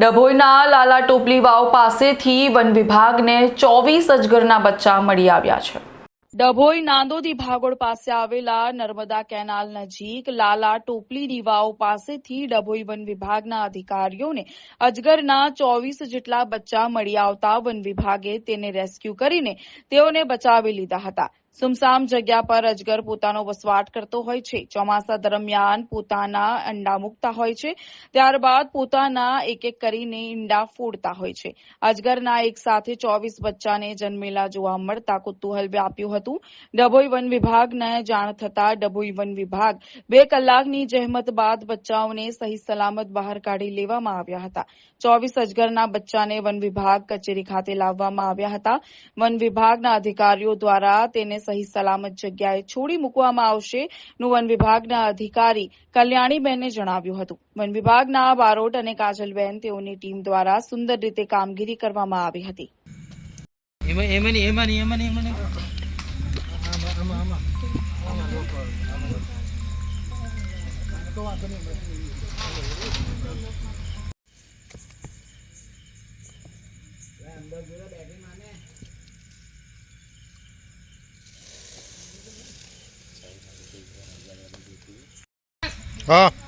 ડભોઈના લાલા ટોપલી વાવ પાસેથી વન વિભાગને ચોવીસ અજગરના બચ્ચા મળી આવ્યા છે. ડભોઈ નાંદોદી ભાગોળ પાસે આવેલા નર્મદા કેનાલ નજીક લાલા ટોપલીની વાવ પાસેથી ડભોઈ વન વિભાગના અધિકારીઓને અજગરના ચોવીસ જેટલા બચ્ચા મળી આવતા વન વિભાગે તેને રેસ્ક્યુ કરીને તેઓને બચાવી લીધા હતા. સુમસામ જગ્યા પર અજગર પોતાનો વસવાટ કરતો હોય છે. ચોમાસા દરમિયાન પોતાના અંડા મૂકતા હોય છે. ત્યારબાદ પોતાના એક એક કરીને ઈંડા ફોડતા હોય છે. અજગરના એક સાથે ચોવીસ બચ્ચાને જન્મેલા જોવા મળતા કુતૂહલ વ્યાપ્યું હતું. ડભોઈ વન વિભાગને જાણ થતા ડભોઈ વન વિભાગ બે કલાકની જહેમત બાદ બચ્ચાઓને સહી સલામત બહાર કાઢી લેવામાં આવ્યા હતા. ચોવીસ અજગરના બચ્ચાને વન વિભાગ કચેરી ખાતે લાવવામાં આવ્યા હતા. વન વિભાગના અધિકારીઓ દ્વારા તેને સહી સલામત જગ્યાએ છોડી મૂકવામાં આવશે નું વન વિભાગના અધિકારી કલ્યાણીબેને જણાવ્યું હતું. વન વિભાગના બારોટ અને કાજલબેન તેઓની ટીમ દ્વારા સુંદર રીતે કામગીરી કરવામાં આવી હતી. નહીં એમાં નહીં Oh.